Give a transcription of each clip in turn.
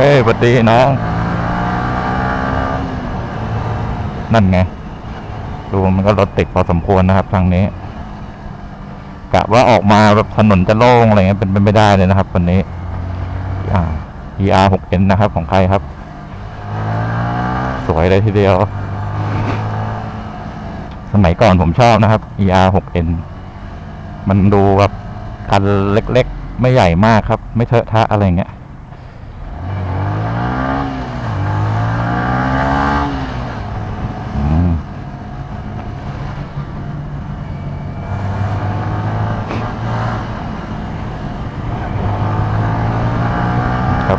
ฮ้ยสวัสดีน้อง นั่นไง ดูมันก็รถติดพอสมควรนะครับทางนี้ กะว่าออกมาแบบถนนจะโล่งอะไรเงี้ยเป็นไปไม่ได้เลยนะครับวันนี้ อ่า ER 6N นะครับ ของใครครับ สวยเลยทีเดียว สมัยก่อนผมชอบนะครับ ER 6N มันดูแบบคันเล็กๆ ไม่ใหญ่มากครับ ไม่เทอะทะอะไรเงี้ย อืมครับ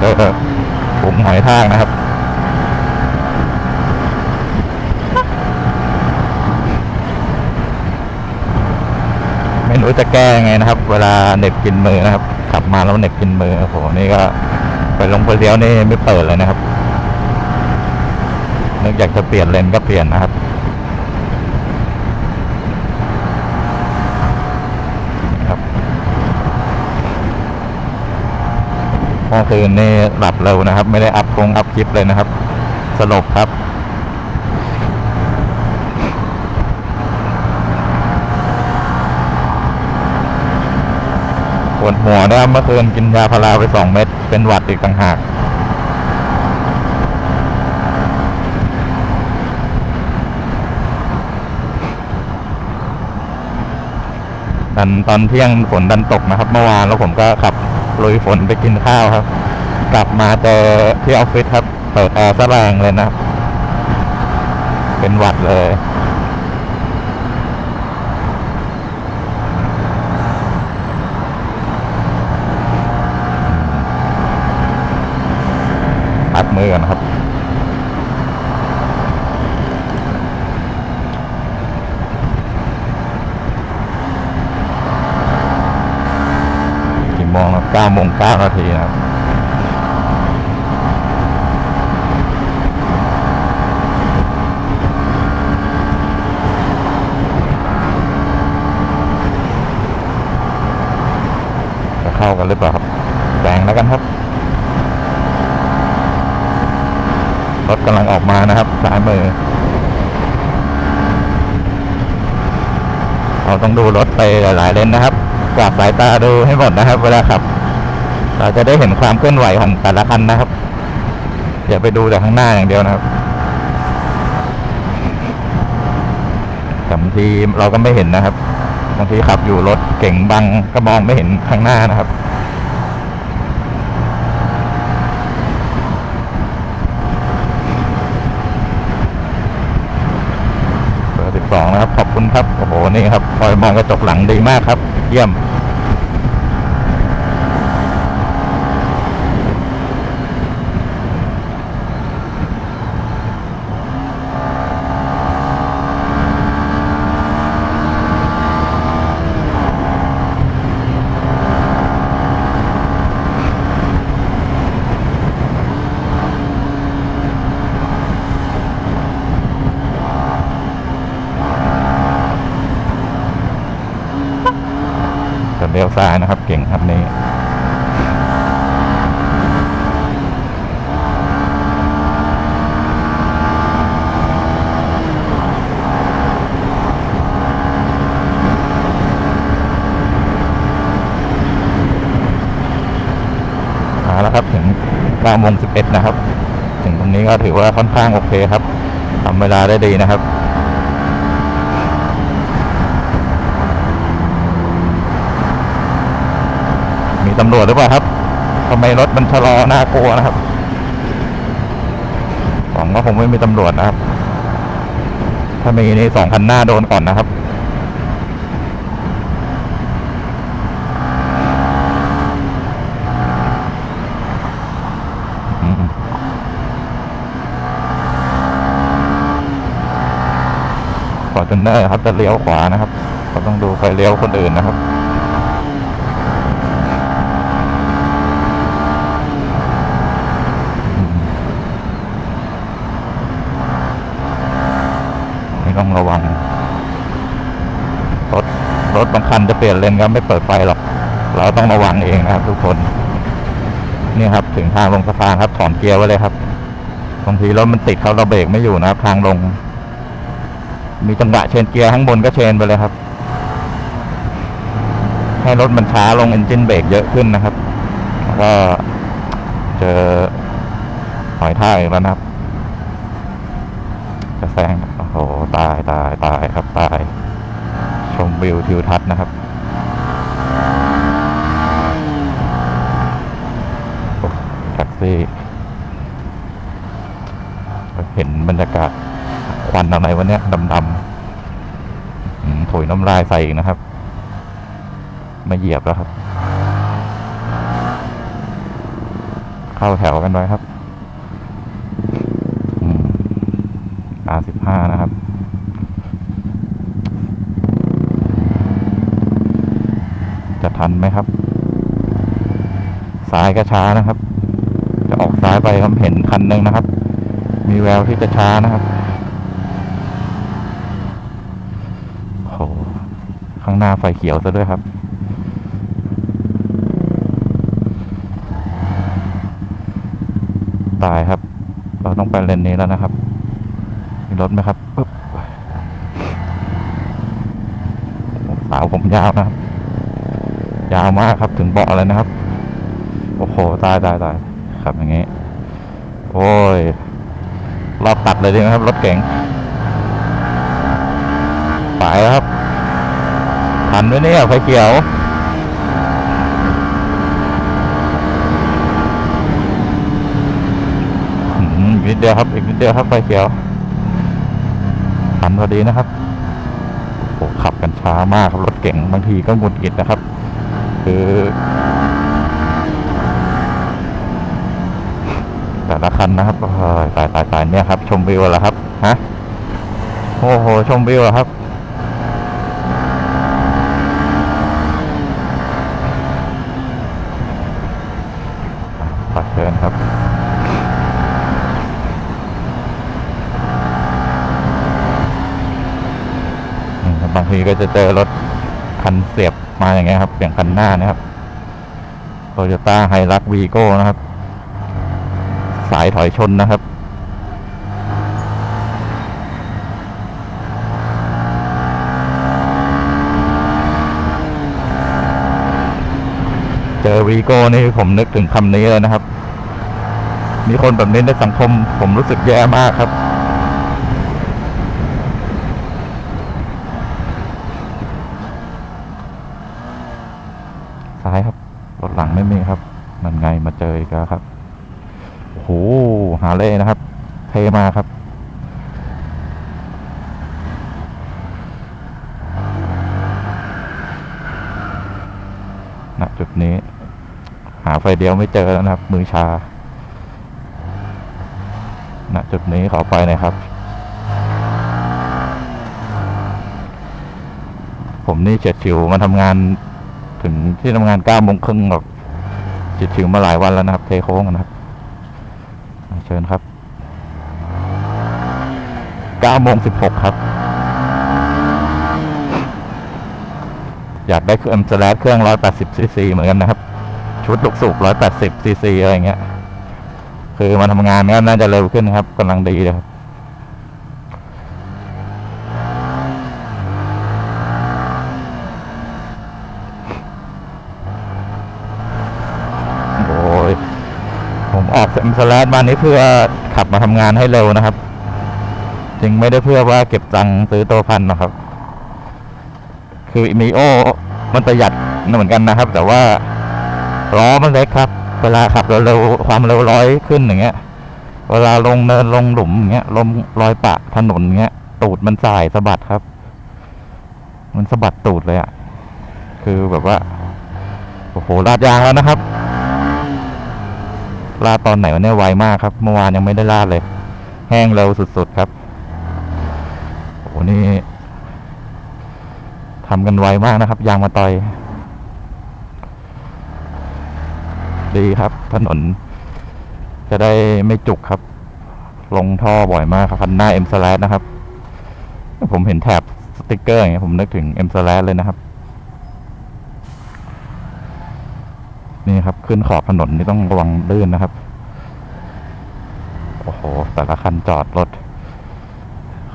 เออผมหอยทากนะครับ ไม่รู้จะแก้ ยังไงนะครับ เวลาเหน็บกินมือนะครับ ขับมาแล้วเหน็บกินมือโอ้โหนี่ก็ไปลงไปเลี้ยวนี่ไม่เปิดเลยนะครับนึกอยากจะเปลี่ยนเลนก็เปลี่ยนนะครับครับเมื่อคืนนี่หลับเร็วนะครับ ไม่ได้อัพคงอัพคลิปเลยนะครับ สลบครับ ปวดหัวนะครับเมื่อคืนกินยาพาราไปสองเม็ดเป็นหวัดอีกต่างหากดันตอนเที่ยงฝนดันตกนะครับ เมื่อวานแล้วผมก็ขับลุยฝนไปกินข้าวครับ กลับมาเจอที่ออฟฟิศครับเปิดแอร์ซะแรงเลยนะครับ เป็นหวัดเลย มือก่อนครับ กี่โมงครับเก้าโมงเก้านาทีนะครับจะเข้ากันหรือเปล่าครับแซงแล้วกันครับ รถกำลังออกมานะครับซ้ายมือเราต้องดูรถไปหลายๆเลนนะครับกวาดสายตาดูให้หมดนะครับ เวลาขับ เราจะได้เห็นความเคลื่อนไหวของแต่ละคันนะครับ อย่าไปดูแต่ข้างหน้าอย่างเดียวนะครับบางทีเราก็ไม่เห็นนะครับบางทีขับอยู่รถเก่งบังก็มองไม่เห็นข้างหน้านะครับ เบอร์ สองนะครับ ขอบคุณครับ โอ้โห นี่ครับคอยมองกระจกหลังดีมากครับ เยี่ยม จะเลี้ยวซ้ายนะครับ เก่งครับ นี่มาแล้วครับถึง9โมง11 นะครับ ถึงตรงนี้ก็ถือว่าค่อนข้างโอเคครับทำเวลาได้ดีนะครับ มีตำรวจหรือเปล่าครับทำไมรถมันชะลอน่ากลัวนะครับหวังว่าคงไม่มีตำรวจนะครับ ถ้ามีนี่สองคันหน้าโดนก่อนนะครับอืมฟอร์จูเนอร์ครับจะเลี้ยวขวานะครับ ก็ต้องดูไฟเลี้ยวคนอื่นนะครับ ต้องระวัง รถรถบางคันจะเปลี่ยนเลนก็ไม่เปิดไฟหรอก เราต้องระวังเองนะครับ ทุกคน นี่ครับ ถึงทางลงสะพานครับ ถอนเกียร์ไว้เลยครับบางทีรถมันติดเขาเราเบรกไม่อยู่นะครับ ทางลง มีจังหวะเชนเกียร์ข้างบนก็เชนไปเลยครับ ให้รถมันช้าลงเอนจินเบรกเยอะขึ้นนะครับแล้วก็เจอหอยทากอีกแล้วนะครับจะแซง โอ้ตายตายตายครับตาย ชมวิวทิวทัศน์นะครับ แท็กซี่ เห็นบรรยากาศควันอะไรวะเนี้ยดำๆถุยน้ำลายใส่อีกนะครับ มาเหยียบแล้วครับ เข้าแถวกันไว้ครับ อืม R15 นะครับจะทันไหมครับ ซ้ายก็ช้านะครับ จะออกซ้ายไปผมเห็นคันหนึ่งนะครับ มีแววที่จะช้านะครับโหข้างหน้าไฟเขียวซะด้วยครับ ตายครับ เราต้องไปเลนนี้แล้วนะครับ รถไหมครับปึ๊บสาวผมยาวนะครับ ยาวมากครับถึงเบาะเลยนะครับ โอ้โหตายตายตายครับอย่างงี้โอ้ยรอบตัดเลยดีไหมครับ รถเก๋งไปแล้วครับทันไหมเนี่ยไฟเขียวอืมนิดเดียวครับ อีกนิดเดียวครับไฟเขียว ทันพอดีนะครับโอ้ขับกันช้ามากครับรถเก่งบางทีก็งุดหงิดนะครับ คือแต่ละคันนะครับเอ้ยตายตายตายเนี่ยครับ ชมวิวแล้วครับฮะโอ้โหชมวิวเหรอครับขอเชิญครับ อืมบาง ทีก็จะเจอรถคันเสียบมาอย่างเงี้ยครับอย่างคันหน้านะครับโตโยต้าไฮรักวีโก้นะครับ สายถอยชนนะครับเจอวีโก้นี่ผมนึกถึงคำนี้เลยนะครับ มีคนแบบนี้ในสังคมผมรู้สึกแย่มากครับ ซ้ายครับ รถหลัง ไม่มีครับ นั่นไงมาเจออีกแล้วครับโอ้โหหาเล่นะครับ เทมาครับณจุดนี้ หาไฟเดียวไม่เจอแล้วนะครับ มือชาณจุดนี้ขอไปหน่อยครับ ผมนี่เฉียดฉิวมาทำงานถึงที่ทำงานเก้าโมงครึ่งแบบ เฉียดฉิวมาหลายวันแล้วนะครับ เทโค้งนะครับ เชิญครับเก้าโมงสิบหกครับ อยากได้เครื่องสแลดเครื่องร้อยแปดสิบซีซีเหมือนกันนะครับ ชุดลูกสูบร้อยแปดสิบซีซีอะไรเงี้ย คือมาทำงานก็น่าจะเร็วขึ้นครับกำลังดีเลยครับ โอ้ย ผมออก เซมสแลดมานี้เพื่อขับมาทำงานให้เร็วนะครับจริงไม่ได้เพื่อว่าเก็บตังค์ซื้อตัวพันนะครับ คือมีโอมันประหยัดเหมือนกันนะครับ แต่ว่าล้อมันเล็กครับ เวลาขับเร็วๆความเร็วร้อยขึ้นอย่างเงี้ย เวลาลงเนินลงหลุมอย่างเงี้ยลงรอยปะถนนอย่างเงี้ย ตูดมันสายสะบัดครับ มันสะบัดตูดเลยอะ่ะ คือแบบว่า โอ้โหลาดยางแล้วนะครับ ลาดตอนไหนวันนี้ไวมากครับเมื่อวานยังไม่ได้ลาดเลย แห้งเร็วสุดๆครับโอ้โหนี่ทำกันไวมากนะครับ ยางมาต่อย ดีครับ ถนน จะได้ไม่จุกครับ ลงท่อบ่อยมากครับคันหน้า M slash นะครับ ผมเห็นแถบสติกเกอร์อย่างเงี้ยผมนึกถึง M slash เลยนะครับ นี่ครับ ขึ้นขอบถนนนี่ต้องระวังลื่นนะครับ โอ้โห แต่ละคันจอดรถ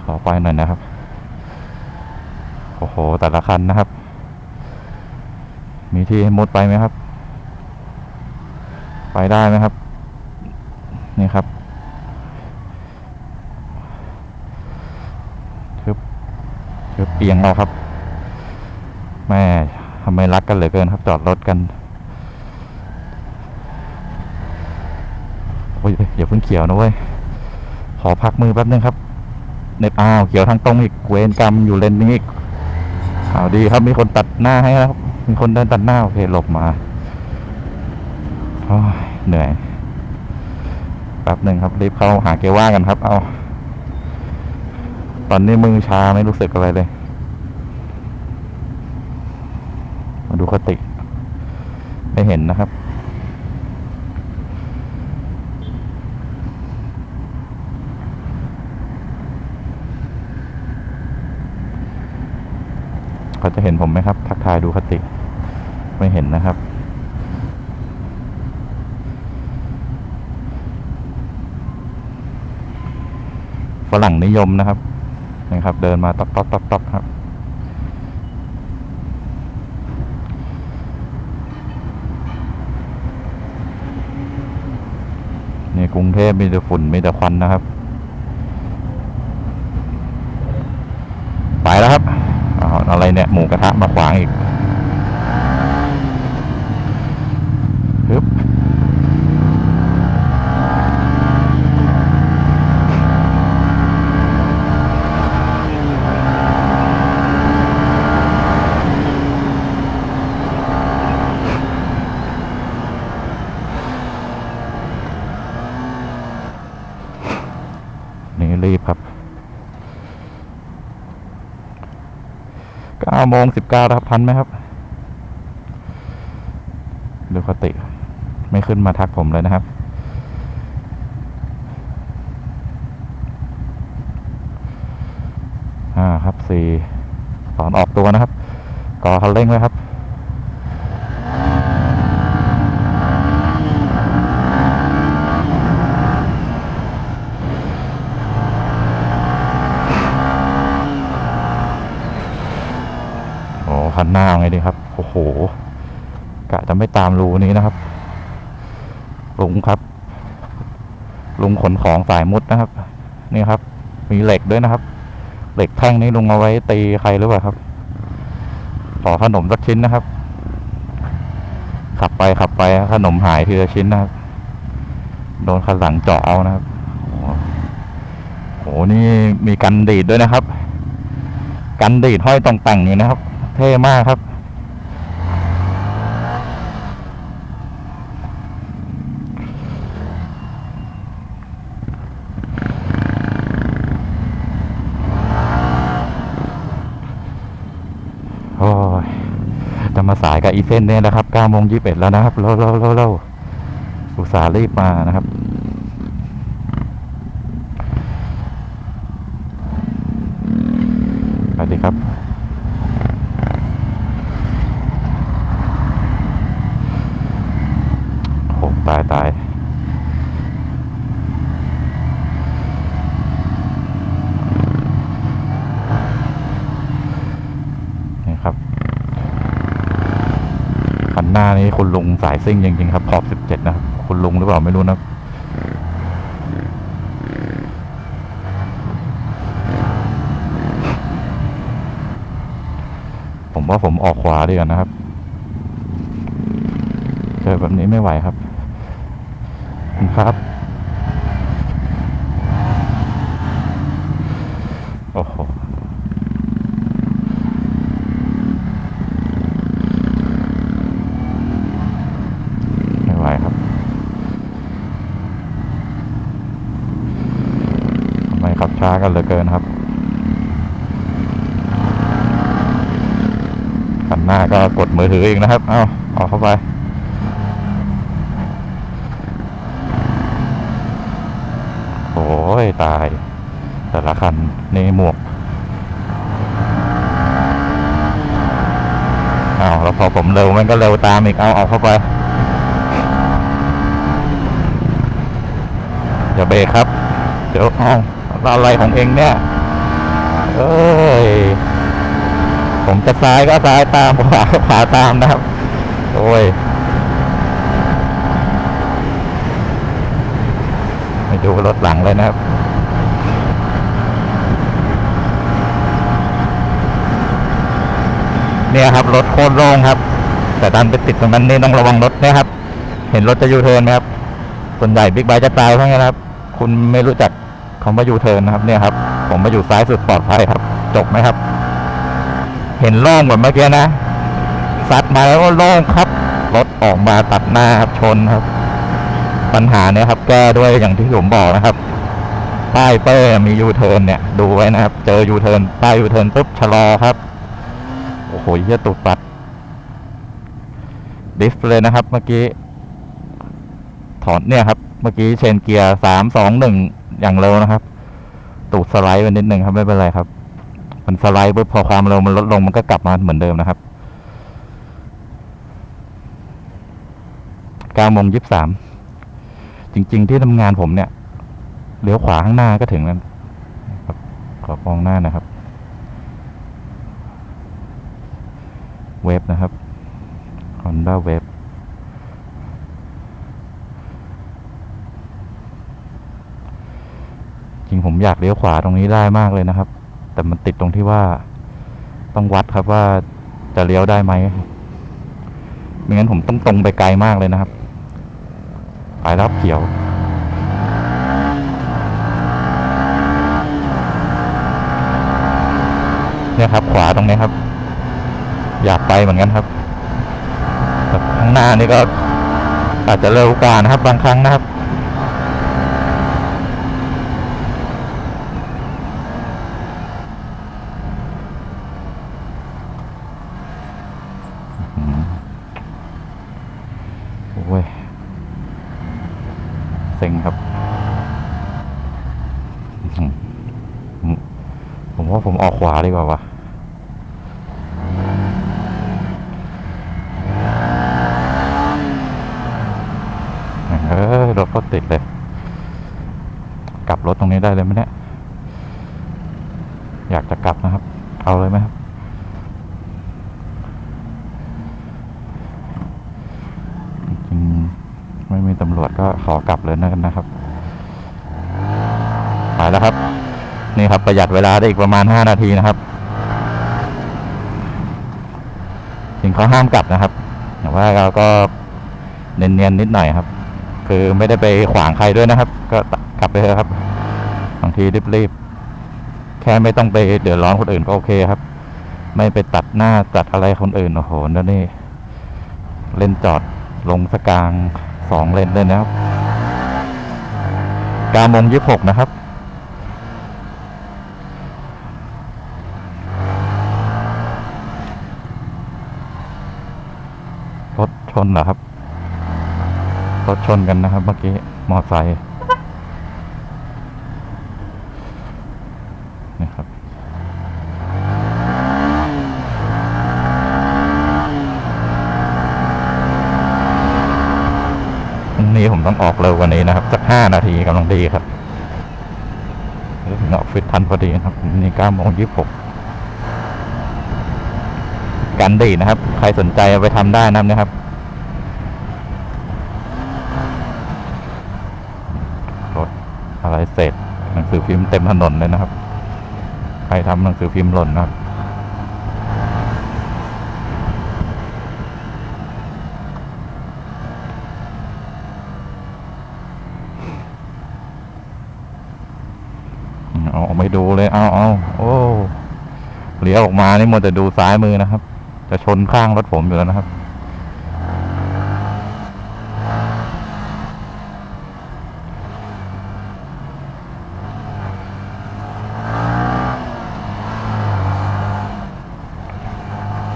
ขอไปหน่อยนะครับ โอ้โห แต่ละคันนะครับ มีที่มุดไปไหมครับ ไปได้ไหมครับ นี่ครับทึบทึบเอียงเราครับ แม่ทำไมรักกันเหลือเกินครับ จอดรถกัน โอ้ยอย่าเพิ่งเขียวนะเว้ย ขอพักมือแป๊บนึงครับ เน็ตอ้าวเขียวทางตรงอีกเวรกรรมอยู่เลนนี้อีกอ้าดีครับมีคนตัดหน้าให้ครับ มีคนเดินตัดหน้าโอเคหลบมาเหนื่อยแป๊บหนึ่งครับรีบเข้าหาเกว่ากันครับ เอา ตอนนี้มือชาไม่รู้สึกอะไรเลย มาดูคติ ไม่เห็นนะครับ จะเห็นผมไหมครับ ทักทายดูคติ ไม่เห็นนะครับ ฝรั่งนิยมนะครับนะครับ เดินมาต๊อกต๊อกต๊อกต๊อกครับนี่กรุงเทพมีแต่ฝุ่นมีแต่ควันนะครับ ไปแล้วครับอ้าวอะไร เนี่ยหมูกระทะมาขวางอีกฮึบนี่รีบครับ ห้าโมงสิบเก้าครับทันไหมครับดูคติไม่ขึ้นมาทักผมเลยนะครับ อ่าครับสี่สอนออกตัวนะครับ ก่อคันเร่งไว้ครับ โอ้ คันหน้าเอาไงดีครับ โอ้โห กะจะไม่ตามรูนี้นะครับ ลุงครับ ลุงขนของสายมุดนะครับ นี่ครับ มีเหล็กด้วยนะครับ เหล็กแท่งนี้ลุงเอาไว้ตีใครหรือเปล่าครับ ขอขนมสักชิ้นนะครับ ขับไปขับไปขนมหายทีละชิ้นนะครับ โดนคันหลังเจาะเอานะครับโอ้โหโหนี่มีกันดีดด้วยนะครับ กันดีดห้อยตรงแต่งอยู่นะครับ เท่มากครับ โอ้ย จะมาสายกับอีเฟนเนี่ยนะครับ9โมง21แล้วนะครับเร็วเร็วเร็วเร็วอุตส่าห์รีบมานะครับ สวัสดีครับ โอ้ตายตาย นี่ครับ คันหน้านี้ คุณลุงสายซิ่งจริงๆครับขอบสิบเจ็ดนะครับคุณลุงหรือเปล่าไม่รู้นะผมว่าผมออกขวาดีกว่านะครับเจอแบบนี้ไม่ไหวครับครับ ช้ากันเหลือเกินครับขันหน้าก็กดมือถือเองนะครับ เอาเอาเข้าไปโอ้ยตาย แต่ละคันนี่หมวกเอาแล้วพอผมเร็วมันก็เร็วตามอีก เอาเอาเข้าไป อย่าเบรกครับ เดี๋ยวเอา อะไรของเองเนี่ยเอ้ยผมจะซ้ายก็ซ้ายตามขวาก็ขวาตามนะครับ โอ้ยไม่ดูรถหลังเลยนะครับ เนี่ยครับรถโคตรโล่งครับ แต่ดันไปติดตรงนั้นนี่ต้องระวังรถนะครับ เห็นรถจะยูเทิร์นไหมครับส่วนใหญ่บิ๊กไบค์จะตายเพราะงั้นครับ คุณไม่รู้จัก คำว่ายูเทิร์นนะครับเนี่ยครับ ผมมาอยู่ซ้ายสุดปลอดภัยครับ จบไหมครับ เห็นโล่งเหมือนเมื่อกี้นะซัดมาแล้วก็โล่งครับรถออกมาตัดหน้าครับชนครับ ปัญหาเนี่ยครับ แก้ด้วยอย่างที่ผมบอกนะครับป้ายเป้มียูเทิร์นเนี่ย ดูไว้นะครับ เจอยูเทิร์นป้ายยูเทิร์นปุ๊บชะลอครับ โอ้โหเหี้ยตุดปัด ดิฟเลยนะครับ เมื่อกี้ ถอนเนี่ยครับ เมื่อกี้เชนเกียร์สามสองหนึ่ง อย่างเร็วนะครับ ตูดสไลด์ไปนิดนึงครับไม่เป็นไรครับ มันสไลด์ปุ๊บพอความเร็วมันลดลงมันก็กลับมาเหมือนเดิมนะครับก้าโมงยี่สิบสามจริง ๆ ที่ทำงานผมเนี่ยเลี้ยวขวาข้างหน้าก็ถึงแล้วครับขอมองหน้านะครับ เวฟนะครับ Honda เวฟ จริงผมอยากเลี้ยวขวาตรงนี้ได้มากเลยนะครับ แต่มันติดตรงที่ว่าต้องวัดครับว่าจะเลี้ยวได้ไหมไม่งั้นผมต้องตรงไปไกลมากเลยนะครับไปแล้วเขียวเนี่ยครับ ขวาตรงนี้ครับ อยากไปเหมือนกันครับแต่ข้างหน้านี่ก็อาจจะเร็วกว่านะครับ บางครั้งนะครับ อืมโอ้ยเซ็งครับอื้อหือผมผมว่าผมออกขวาดีกว่าวะเออรถก็ติดเลย กลับรถตรงนี้ได้เลยไหมเนี่ย อยากจะกลับนะครับ เอาเลยไหมครับ จริงๆไม่มีตำรวจ กลับเลยนะนะครับไปแล้วครับ นี่ครับประหยัดเวลาได้อีกประมาณห้านาทีนะครับจริงเขาห้ามกลับนะครับแต่ว่าเราก็เนียนๆนิดหน่อยครับ คือไม่ได้ไปขวางใครด้วยนะครับ ก็กลับไปเถอะครับบางทีรีบๆแค่ไม่ต้องไปเดือดร้อนคนอื่นก็โอเคครับ ไม่ไปตัดหน้าตัดอะไรคนอื่นโอ้โหนั่นนี่เล่นจอดลงสกลางสองเลนเลยนะครับ กาโมงยี่สิบหกนะครับรถชนเหรอครับรถชนกันนะครับ เมื่อกี้มอไซค์นี่ครับ พรุ่งนี้ ผมต้องออกเร็วกว่านี้นะครับ สักห้านาทีกำลังดีครับถึงออฟฟิศทันพอดีนะครับนี่เก้าโมงยี่สิบหกกันดีนะครับ ใครสนใจเอาไปทำได้นะครับนะครับรถอะไรเสร็จหนังสือพิมพ์เต็มถนนเลยนะครับ ใครทำหนังสือพิมพ์หล่นนะครับ เอาอไม่ดูเลยเอาเอาโอ้เลี้ยวออกมานี่มัวแต่ดูซ้ายมือนะครับ จะชนข้างรถผมอยู่แล้วนะครับ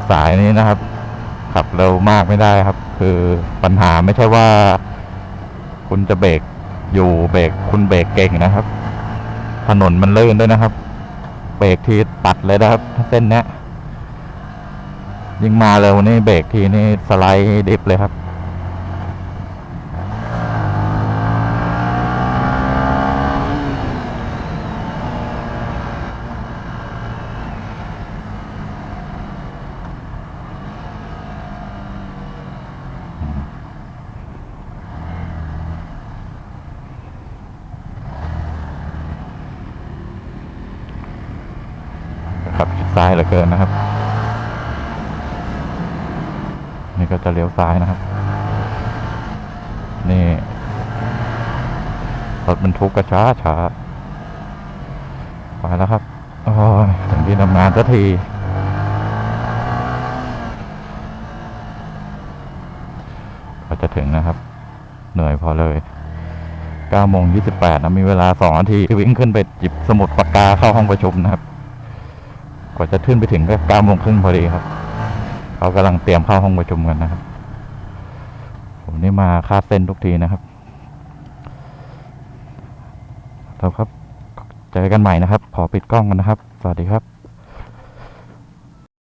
สายนี้นะครับ ขับเร็วมากไม่ได้ครับ คือปัญหาไม่ใช่ว่า คุณจะเบรกอยู่เบรกคุณเบรกเก่งนะครับ ถนนมันลื่นด้วยนะครับ เบรกทีตัดเลยนะครับเส้นนี้ยยิ่งมาเร็วนี่เบรกทีนี่สไลด์ดิฟเลยครับ เหลือเกินนะครับ นี่ก็จะเลี้ยวซ้ายนะครับ นี่ รถบรรทุกก็ช้าช้าไปแล้วครับโอ้ยถึงที่ทำงานสักทีก็จะถึงนะครับ เหนื่อยพอเลย9โมง28นะมีเวลา 2 นาทีวิ่งขึ้นไปหยิบสมุดปากกาเข้าห้องประชุมนะครับกว่าจะขึ้นไปถึงก็9โมงครึ่งพอดีครับเขากำลังเตรียมเข้าห้องประชุมกันนะครับ ผมนี่มาคาดเส้นทุกทีนะครับแล้ว ครับเจอกันใหม่นะครับ ขอปิดกล้องกันนะครับ สวัสดีครับ